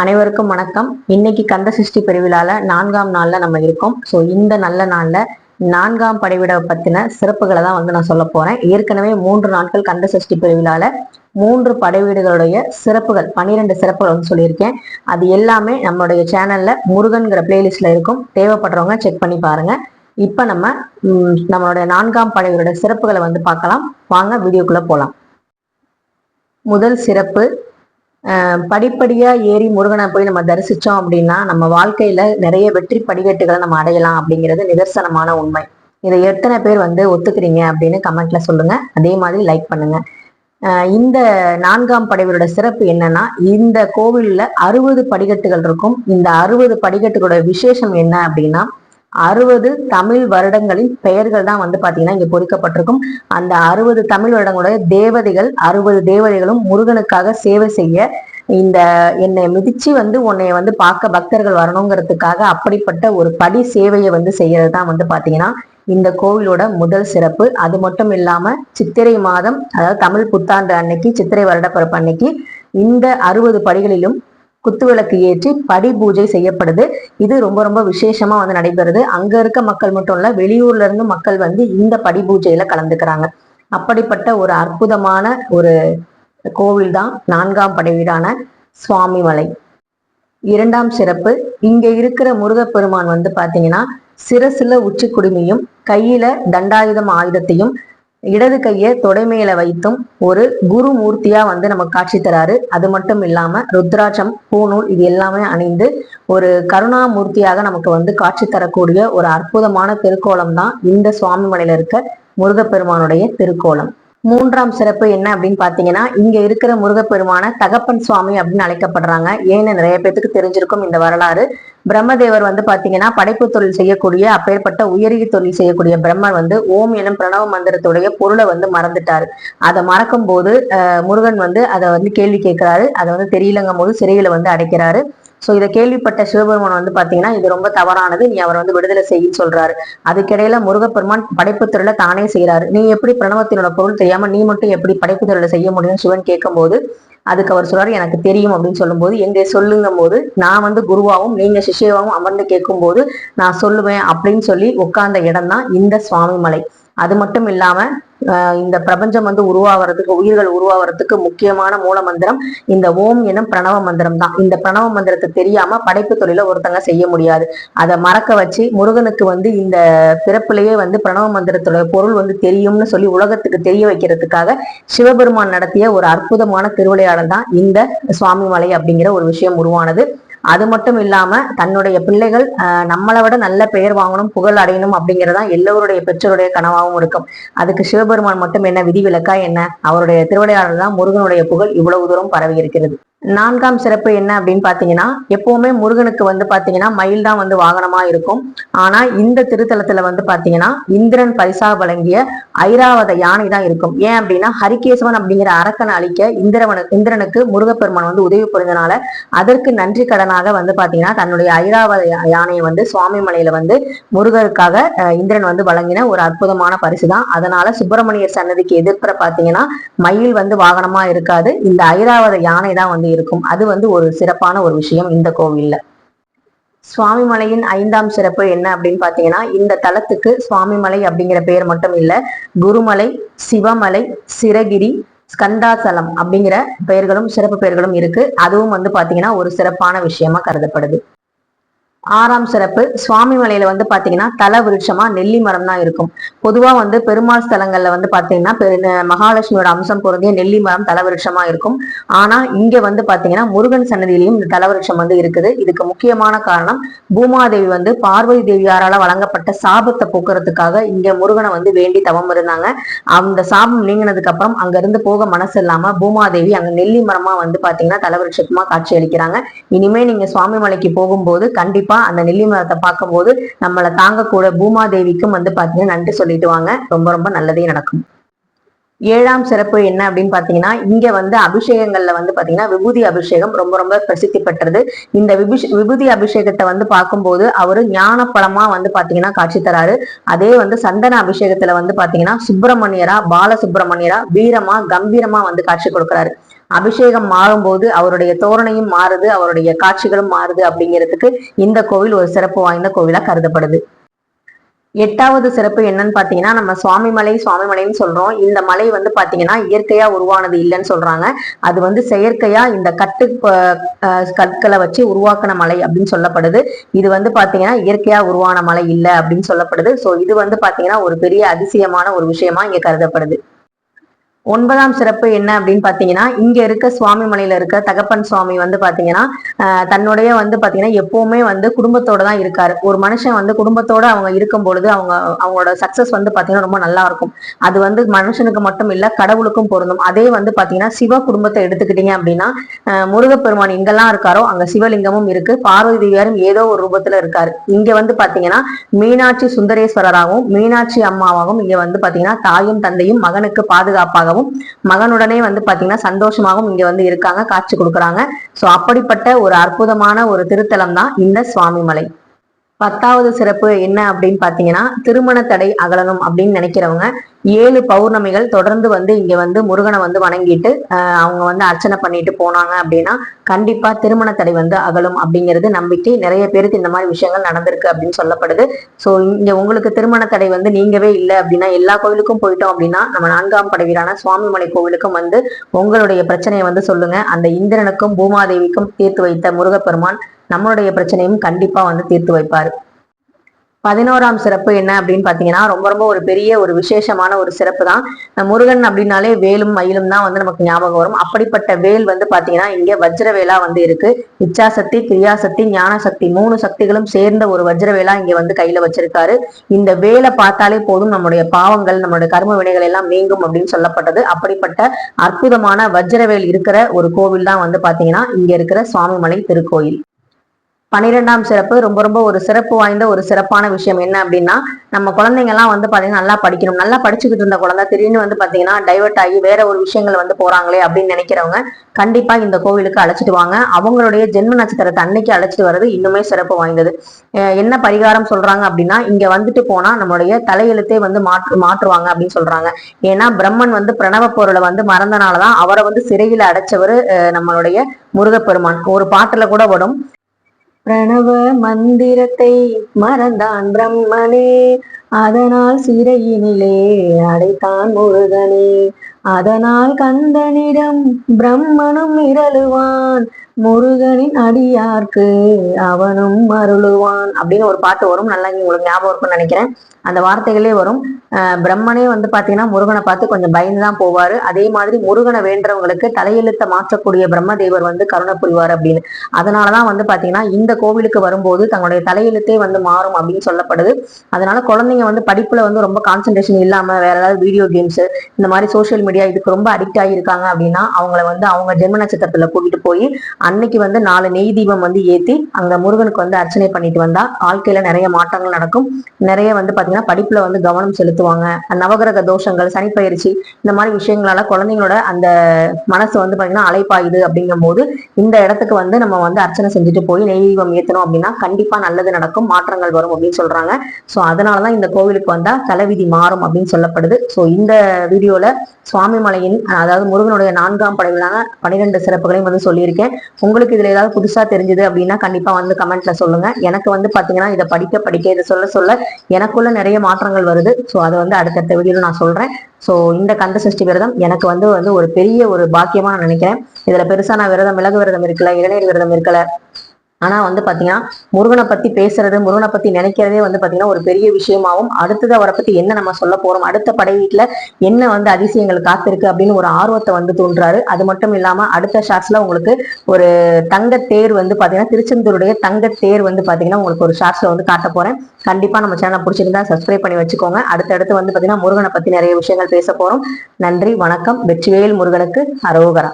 அனைவருக்கும் வணக்கம். இன்னைக்கு கந்த சஷ்டி பெருவிழால நான்காம் நாள்ல நம்ம இருக்கோம். ஸோ இந்த நல்ல நாள்ல நான்காம் படைவிட பத்தின சிறப்புகளை தான் வந்து நான் சொல்ல போறேன். ஏற்கனவே மூன்று நாட்கள் கந்த சஷ்டி பெருவிழால மூன்று படைவீடுகளுடைய சிறப்புகள் பன்னிரெண்டு சிறப்புகள் வந்து சொல்லியிருக்கேன். அது எல்லாமே நம்மளுடைய சேனல்ல முருகன்கிற பிளேலிஸ்ட்ல இருக்கும். தேவைப்படுறவங்க செக் பண்ணி பாருங்க. இப்ப நம்ம நம்மளுடைய நான்காம் படைவீடோட சிறப்புகளை வந்து பார்க்கலாம். வாங்க வீடியோக்குள்ள போலாம். முதல் சிறப்பு படிப்படியாக ஏறி முருகனை போய் நம்ம தரிசித்தோம் அப்படின்னா நம்ம வாழ்க்கையில நிறைய வெற்றி படிக்கட்டுகளை நம்ம அடையலாம் அப்படிங்கிறது நிதர்சனமான உண்மை. இதை எத்தனை பேர் வந்து ஒத்துக்கிறீங்க அப்படின்னு கமெண்ட்ல சொல்லுங்க. அதே மாதிரி லைக் பண்ணுங்க. இந்த நான்காம் படைவரோட சிறப்பு என்னன்னா இந்த கோவில்ல அறுபது படிக்கட்டுகள் இருக்கும். இந்த அறுபது படிக்கட்டுகளோட விசேஷம் என்ன அப்படின்னா அறுபது தமிழ் வருடங்களின் பெயர்கள் தான் வந்து பாத்தீங்கன்னா இங்க பொறிக்கப்பட்டிருக்கும். அந்த அறுபது தமிழ் வருடங்களுடைய தேவதைகள் அறுபது தேவதைகளும் முருகனுக்காக சேவை செய்ய இந்த என்னை மிதிச்சு வந்து உன்னை வந்து பார்க்க பக்தர்கள் வரணுங்கிறதுக்காக அப்படிப்பட்ட ஒரு படி சேவையை வந்து செய்யறது தான் வந்து பாத்தீங்கன்னா இந்த கோவிலோட முதல் சிறப்பு. அது மட்டும் இல்லாம சித்திரை மாதம் அதாவது தமிழ் புத்தாண்டு அன்னைக்கு சித்திரை வருடப்பிறப்பு அன்னைக்கு இந்த அறுபது படிகளிலும் குத்துவிளக்கு ஏற்றி படி பூஜை செய்யப்படுது. இது ரொம்ப ரொம்ப விசேஷமா வந்து நடைபெறுது. அங்க இருக்க மக்கள் மட்டும் இல்ல வெளியூர்ல இருந்து மக்கள் வந்து இந்த படி பூஜையில கலந்துக்கிறாங்க. அப்படிப்பட்ட ஒரு அற்புதமான ஒரு கோவில் தான் நான்காம் படை வீடான சுவாமிமலை. இரண்டாம் சிறப்பு இங்க இருக்கிற முருகப்பெருமான் வந்து பாத்தீங்கன்னா சிரசுல உச்சி குடுமியும் கையில தண்டாயுதம் ஆயுதத்தையும் இடது கையை தொடைமையில வைத்தும் ஒரு குரு மூர்த்தியா வந்து நமக்கு காட்சி தராரு. அது மட்டும் இல்லாம ருத்ராட்சம் பூநூல் இது எல்லாமே அணிந்து ஒரு கருணாமூர்த்தியாக நமக்கு வந்து காட்சி தரக்கூடிய ஒரு அற்புதமான திருக்கோலம் தான் இந்த சுவாமி மலையில இருக்க முருகப்பெருமானுடைய திருக்கோலம். மூன்றாம் சிறப்பு என்ன அப்படின்னு பாத்தீங்கன்னா இங்க இருக்கிற முருகப்பெருமான தகப்பன் சுவாமி அப்படின்னு அழைக்கப்படுறாங்க. ஏன்னு நிறைய பேத்துக்கு தெரிஞ்சிருக்கும் இந்த வரலாறு. பிரம்மதேவர் வந்து பாத்தீங்கன்னா படைப்பு தொழில் செய்யக்கூடிய அப்பேற்பட்ட உயரிய தொழில் செய்யக்கூடிய பிரம்மர் வந்து ஓம் எனும் பிரணவ மந்திரத்துடைய பொருளை வந்து மறந்துட்டாரு. அதை மறக்கும் போது முருகன் வந்து அதை வந்து கேள்வி கேட்கிறாரு. அதை வந்து தெரியலங்கும் போது சிறையில வந்து அடைக்கிறாரு. சோ இதை கேள்விப்பட்ட சிவபெருமான் வந்து பாத்தீங்கன்னா இது ரொம்ப தவறானது. நீ அவர் வந்து விடுதலை செய்யின்னு சொல்றாரு. அதுக்கிடையில முருகப்பெருமான் படைப்பு தொழிலை தானே செய்யறாரு நீ எப்படி பிரணவத்தினோட பொருள் தெரியாம நீ மட்டும் எப்படி படைப்பு தொழிலை செய்ய முடியும்னு சிவன் கேட்கும்போது அதுக்கு அவர் சொல்றாரு எனக்கு தெரியும் அப்படின்னு சொல்லும்போது எங்க சொல்லுங்கும் போது நான் வந்து குருவாவும் நீங்க சிஷ்யவாவும் அமர்ந்து கேட்கும்போது நான் சொல்லுவேன் அப்படின்னு சொல்லி உட்கார்ந்த இடம் தான் இந்த சுவாமிமலை. அது மட்டும் இல்லாம ஆஹ் இந்த பிரபஞ்சம் வந்து உருவாகிறதுக்கு உயிர்கள் உருவாகிறதுக்கு முக்கியமான மூல மந்திரம் இந்த ஓம் எனும் பிரணவ மந்திரம் தான். இந்த பிரணவ மந்திரத்தை தெரியாம படைப்பு தொழில ஒருத்தங்க செய்ய முடியாது. அதை மறக்க வச்சு முருகனுக்கு வந்து இந்த பிறப்பிலேயே வந்து பிரணவ மந்திரத்தோட பொருள் வந்து தெரியும்னு சொல்லி உலகத்துக்கு தெரிய வைக்கிறதுக்காக சிவபெருமான் நடத்திய ஒரு அற்புதமான திருவிளையாடல் தான் இந்த சுவாமிமலை அப்படிங்கிற ஒரு விஷயம் உருவானது. அது மட்டும் இல்லாம தன்னுடைய பிள்ளைகள் நம்மளை விட நல்ல பெயர் வாங்கணும் புகழ் அடையணும் அப்படிங்கறதா எல்லோருடைய பெற்றோருடைய கனவாகவும் இருக்கும். அதுக்கு சிவபெருமான் மட்டும் என்ன விதிவிலக்கா என்ன? அவருடைய திருவிளையாடல் தான் முருகனுடைய புகழ் இவ்வளவு தூரம் பரவி இருக்கிறது. நான்காம் சிறப்பு என்ன அப்படின்னு பார்த்தீங்கன்னா எப்பவுமே முருகனுக்கு வந்து பாத்தீங்கன்னா மயில் தான் வந்து வாகனமா இருக்கும். ஆனா இந்த திருத்தலத்துல வந்து பாத்தீங்கன்னா இந்திரன் பரிசா வழங்கிய ஐராவத யானை தான் இருக்கும். ஏன் அப்படின்னா ஹரிகேசவன் அப்படிங்கிற அரக்கனை அழிக்க இந்திரவன் இந்திரனுக்கு முருகப்பெருமான் வந்து உதவி புரிந்தனால அதற்கு நன்றி கடனாக வந்து பாத்தீங்கன்னா தன்னுடைய ஐராவத யானையை வந்து சுவாமி மலையில வந்து முருகருக்காக இந்திரன் வந்து வழங்கின ஒரு அற்புதமான பரிசு தான். அதனால சுப்பிரமணியர் சன்னதிக்கு எதிர்ப்புற பாத்தீங்கன்னா மயில் வந்து வாகனமா இருக்காது. இந்த ஐராவத யானை தான் வந்து இருக்கும். அது வந்து ஒரு சிறப்பான ஒரு விஷயம் இந்த கோவில்ல. சுவாமிமலையின் ஐந்தாம் சிறப்பு என்ன அப்படின்னு பாத்தீங்கன்னா இந்த தலத்துக்கு சுவாமிமலை அப்படிங்கிற பெயர் மட்டும் இல்ல குருமலை சிவமலை சிரகிரி ஸ்கந்தாசலம் அப்படிங்கிற பெயர்களும் சிறப்பு பெயர்களும் இருக்கு. அதுவும் வந்து பாத்தீங்கன்னா ஒரு சிறப்பான விஷயமா கருதப்படுது. ஆறாம் சிறப்பு சுவாமி மலையில வந்து பாத்தீங்கன்னா தல விருட்சமா நெல்லி மரம் தான் இருக்கும். பொதுவா வந்து பெருமாள் ஸ்தலங்கள்ல வந்து பாத்தீங்கன்னா மகாலட்சுமியோட அம்சம் பொருந்திய நெல்லி மரம் தல விருட்சமா இருக்கும். ஆனா இங்க வந்து பாத்தீங்கன்னா முருகன் சன்னதியிலையும் இந்த தல விருட்சம் வந்து இருக்குது. இதுக்கு முக்கியமான காரணம் பூமாதேவி வந்து பார்வதி தேவியாரால வழங்கப்பட்ட சாபத்தை போக்குறதுக்காக இங்க முருகனை வந்து வேண்டி தவம் இருந்தாங்க. அந்த சாபம் நீங்கினதுக்கு அப்புறம் அங்க இருந்து போக மனசு இல்லாம பூமாதேவி அங்க நெல்லி மரமா வந்து பாத்தீங்கன்னா தலவிருட்சமா காட்சி அளிக்கிறாங்க இனிமே நீங்க சுவாமி மலைக்கு போகும்போது கண்டிப்பா அந்த நெல்லி மரத்தை பார்க்கும்போது நம்மளை தாங்கக்கூட பூமாதேவிக்கும் வந்து பாத்தீங்கன்னா நன்றி சொல்லிட்டு வாங்க. ரொம்ப ரொம்ப நல்லதே நடக்கும். ஏழாம் சிறப்பு என்ன அப்படின்னு பாத்தீங்கன்னா இங்க வந்து அபிஷேகங்கள்ல வந்து பாத்தீங்கன்னா விபூதி அபிஷேகம் ரொம்ப ரொம்ப பிரசித்தி பெற்றது. இந்த விபுஷ் விபூதி அபிஷேகத்தை வந்து பார்க்கும்போது அவரு ஞான பழமா வந்து பாத்தீங்கன்னா காட்சி தராரு. அதே வந்து சந்தன அபிஷேகத்துல வந்து பாத்தீங்கன்னா சுப்பிரமணியரா பாலசுப்பிரமணியரா வீரமா கம்பீரமா வந்து காட்சி கொடுக்கிறாரு. அபிஷேகம் மாறும்போது அவருடைய தோரணையும் மாறுது அவருடைய காட்சிகளும் மாறுது அப்படிங்கிறதுக்கு இந்த கோவில் ஒரு சிறப்பு வாய்ந்த கோவிலா கருதப்படுது. எட்டாவது சிறப்பு என்னன்னு பாத்தீங்கன்னா நம்ம சுவாமிமலை சுவாமிமலைன்னு சொல்றோம். இந்த மலை வந்து பாத்தீங்கன்னா இயற்கையா உருவானது இல்லைன்னு சொல்றாங்க. அது வந்து செயற்கையா இந்த கட்டு கற்களை வச்சு உருவாக்கின மலை அப்படின்னு சொல்லப்படுது. இது வந்து பாத்தீங்கன்னா இயற்கையா உருவான மலை இல்லை அப்படின்னு சொல்லப்படுது. சோ இது வந்து பாத்தீங்கன்னா ஒரு பெரிய அதிசயமான ஒரு விஷயமா இங்க கருதப்படுது. ஒன்பதாம் சிறப்பு என்ன அப்படின்னு பாத்தீங்கன்னா இங்க இருக்க சுவாமி மலையில இருக்க தகப்பன் சுவாமி வந்து பாத்தீங்கன்னா தன்னுடைய வந்து பாத்தீங்கன்னா எப்பவுமே வந்து குடும்பத்தோட தான் இருக்காரு. ஒரு மனுஷன் வந்து குடும்பத்தோட அவங்க இருக்கும் பொழுது அவங்க அவங்களோட சக்சஸ் வந்து பாத்தீங்கன்னா ரொம்ப நல்லா இருக்கும். அது வந்து மனுஷனுக்கு மட்டும் இல்ல கடவுளுக்கும் பொருந்தும். அதே வந்து பாத்தீங்கன்னா சிவ குடும்பத்தை எடுத்துக்கிட்டீங்க அப்படின்னா முருகப்பெருமான் எங்கெல்லாம் இருக்காரோ அங்க சிவலிங்கமும் இருக்கு. பார்வதி தேவியாரும் ஏதோ ஒரு ரூபத்துல இருக்காரு. இங்க வந்து பாத்தீங்கன்னா மீனாட்சி சுந்தரேஸ்வரராகவும் மீனாட்சி அம்மாவாகவும் இங்க வந்து பாத்தீங்கன்னா தாயும் தந்தையும் மகனுக்கு பாதுகாப்பாகவும் சந்தோஷமாகவும் மகனுடனே வந்து பாத்தீங்கன்னா சந்தோஷமாகவும் இங்க வந்து இருக்காங்க காட்சி கொடுக்குறாங்க. சோ அப்படிப்பட்ட ஒரு அற்புதமான ஒரு திருத்தலம் தான் இந்த சுவாமிமலை. பத்தாவது சிறப்பு என்ன அப்படின்னு பாத்தீங்கன்னா திருமண தடை அகலணும் அப்படின்னு நினைக்கிறவங்க ஏழு பௌர்ணமிகள் தொடர்ந்து வந்து இங்க வந்து முருகனை வந்து வணங்கிட்டு அவங்க வந்து அர்ச்சனை பண்ணிட்டு போனாங்க அப்படின்னா கண்டிப்பா திருமண தடை வந்து அகலும் அப்படிங்கிறது நம்பிக்கை. நிறைய பேருக்கு இந்த மாதிரி விஷயங்கள் நடந்திருக்கு அப்படின்னு சொல்லப்படுது. ஸோ இங்க உங்களுக்கு திருமண தடை வந்து நீங்கவே இல்லை அப்படின்னா எல்லா கோவிலுக்கும் போயிட்டோம் அப்படின்னா நம்ம நான்காம் படைவீரான சுவாமிமலை கோவிலுக்கும் வந்து உங்களுடைய பிரச்சனையை வந்து சொல்லுங்க. அந்த இந்திரனுக்கும் பூமாதேவிக்கும் தீர்த்து வைத்த முருகப்பெருமான் நம்மளுடைய பிரச்சனையும் கண்டிப்பா வந்து தீர்த்து வைப்பாரு. பதினோராம் சிறப்பு என்ன அப்படின்னு பாத்தீங்கன்னா ரொம்ப ரொம்ப ஒரு பெரிய ஒரு விசேஷமான ஒரு சிறப்பு தான். முருகன் அப்படின்னாலே வேலும் மயிலும் தான் வந்து நமக்கு ஞாபகம் வரும். அப்படிப்பட்ட வேல் வந்து பாத்தீங்கன்னா இங்க வஜ்ரவேலா வந்து இருக்கு. இச்சாசக்தி கிரியாசக்தி ஞானசக்தி மூணு சக்திகளும் சேர்ந்த ஒரு வஜ்ரவேலா இங்க வந்து கையில வச்சிருக்காரு. இந்த வேலை பார்த்தாலே போதும் நம்முடைய பாவங்கள் நம்மளுடைய கர்ம வினைகள் எல்லாம் நீங்கும் அப்படின்னு சொல்லப்பட்டது. அப்படிப்பட்ட அற்புதமான வஜ்ரவேல் இருக்கிற ஒரு கோவில் தான் வந்து பாத்தீங்கன்னா இங்க இருக்கிற சுவாமிமலை திருக்கோயில். பன்னிரெண்டாம் சிறப்பு ரொம்ப ரொம்ப ஒரு சிறப்பு வாய்ந்த ஒரு சிறப்பான விஷயம் என்ன அப்படின்னா நம்ம குழந்தைங்க எல்லாம் வந்து பாத்தீங்கன்னா நல்லா படிக்கணும். நல்லா படிச்சுக்கிட்டு இருந்த குழந்தை திடீர்னு வந்து பாத்தீங்கன்னா டைவெர்ட் ஆகி வேற ஒரு விஷயங்கள் வந்து போறாங்களே அப்படின்னு நினைக்கிறவங்க கண்டிப்பா இந்த கோவிலுக்கு அழைச்சிட்டு வாங்க. அவங்களுடைய ஜென்ம நட்சத்திரத்தை அன்னைக்கு அழைச்சிட்டு வர்றது இன்னுமே சிறப்பு வாய்ந்தது. என்ன பரிகாரம் சொல்றாங்க அப்படின்னா இங்க வந்துட்டு போனா நம்மளுடைய தலையெழுத்தே வந்து மாற்று மாற்றுவாங்க அப்படின்னு சொல்றாங்க. ஏன்னா பிரம்மன் வந்து பிரணவ பொருளை வந்து மறந்தனாலதான் அவரை வந்து சிறையில் அடைச்சவர் நம்மளுடைய முருகப்பெருமான். ஒரு பாட்டுல கூட வரும் பிரணவ மந்திரத்தை மறந்தான் பிரம்மனே. அதனால் சிறையினிலே அடைத்தான் முருகனே. அதனால் கந்தனிடம் பிரம்மனும் இரழுவான் முருகனின் அடியார்க்கு அவனும் அருளுவான். அப்படின்னு ஒரு பாட்டு வரும். நல்லா உங்களுக்கு ஞாபகம் இருக்கும்னு நினைக்கிறேன். அந்த வார்த்தைகளே வரும். பிரம்மனே வந்து பாத்தீங்கன்னா முருகனை பார்த்து கொஞ்சம் பயந்து தான் போவாரு. அதே மாதிரி முருகனை வேண்டவங்களுக்கு தலையெழுத்தை மாற்றக்கூடிய பிரம்மதேவர் வந்து கருணை புரிவார் அப்படின்னு. அதனாலதான் வந்து பாத்தீங்கன்னா இந்த கோவிலுக்கு வரும்போது தங்களுடைய தலையெழுத்தே வந்து மாறும் அப்படின்னு சொல்லப்படுது. அதனால குழந்தைங்க வந்து படிப்புல வந்து ரொம்ப கான்சென்ட்ரேஷன் இல்லாம வேற ஏதாவது வீடியோ கேம்ஸ் இந்த மாதிரி சோசியல் மீடியா இதுக்கு ரொம்ப அடிக்ட் ஆகியிருக்காங்க அப்படின்னா அவங்கள வந்து அவங்க ஜென்ம நட்சத்திரத்துல கூட்டிட்டு போய் அன்னைக்கு வந்து நாலு நெய் தீபம் வந்து ஏத்தி அங்க முருகனுக்கு வந்து அர்ச்சனை பண்ணிட்டு வந்தா வாழ்க்கையில நிறைய மாற்றங்கள் நடக்கும். நிறைய வந்து பாத்தீங்கன்னா படிப்புல வந்து கவனம் செலுத்துவாங்க. நவகிரக தோஷங்கள் சனிப்பயிற்சி இந்த மாதிரி விஷயங்களால குழந்தைங்களோட அந்த மனசு வந்து பாத்தீங்கன்னா அலைப்பாயுது அப்படிங்கும் போது இந்த இடத்துக்கு வந்து நம்ம வந்து அர்ச்சனை செஞ்சுட்டு போய் நெய் தீபம் ஏத்தணும் அப்படின்னா கண்டிப்பா நல்லது நடக்கும் மாற்றங்கள் வரும் அப்படின்னு சொல்றாங்க. சோ அதனாலதான் இந்த கோவிலுக்கு வந்தா தலைவிதி மாறும் அப்படின்னு சொல்லப்படுது. சோ இந்த வீடியோல சுவாமி மலையின் அதாவது முருகனுடைய நான்காம் படைகளான பனிரெண்டு சிறப்புகளையும் வந்து சொல்லியிருக்கேன். உங்களுக்கு இதுல ஏதாவது புதுசா தெரிஞ்சது அப்படின்னா கண்டிப்பா வந்து கமெண்ட்ல சொல்லுங்க. எனக்கு வந்து பாத்தீங்கன்னா இதை படிக்க படிக்க இதை சொல்ல சொல்ல எனக்குள்ள நிறைய மாற்றங்கள் வருது. ஸோ அதை வந்து அடுத்தடுத்த வீடியோல நான் சொல்றேன். ஸோ இந்த கந்த சஷ்டி விரதம் எனக்கு வந்து வந்து ஒரு பெரிய ஒரு பாக்கியமா நான் நினைக்கிறேன். இதுல பெருசா நான் விரதம் மிளகு விரதம் இருக்கல இளநீர் விரதம் இருக்கல ஆனா வந்து பாத்தீங்கன்னா முருகனை பத்தி பேசுறது முருகனை பத்தி நினைக்கிறதே வந்து பாத்தீங்கன்னா ஒரு பெரிய விஷயமாவும் அடுத்தது அவரை பத்தி என்ன நம்ம சொல்ல போறோம் அடுத்த படை வீட்டுல என்ன வந்து அதிசயங்கள் காத்திருக்கு அப்படின்னு ஒரு ஆர்வத்தை வந்து தூண்டுறாரு. அது மட்டும் இல்லாம அடுத்த ஷார்ட்ஸ்ல உங்களுக்கு ஒரு தங்க தேர் வந்து பாத்தீங்கன்னா திருச்செந்தூருடைய தங்க தேர் வந்து பாத்தீங்கன்னா உங்களுக்கு ஒரு ஷார்ட்ஸ்ல வந்து காட்ட போறேன். கண்டிப்பா நம்ம சேனல் பிடிச்சிருந்தா சப்ஸ்கிரைப் பண்ணி வச்சுக்கோங்க. அடுத்தடுத்து வந்து பாத்தீங்கன்னா முருகனை பத்தி நிறைய விஷயங்கள் பேச போறோம். நன்றி வணக்கம். வெற்றிவேல் முருகனுக்கு அரோகரா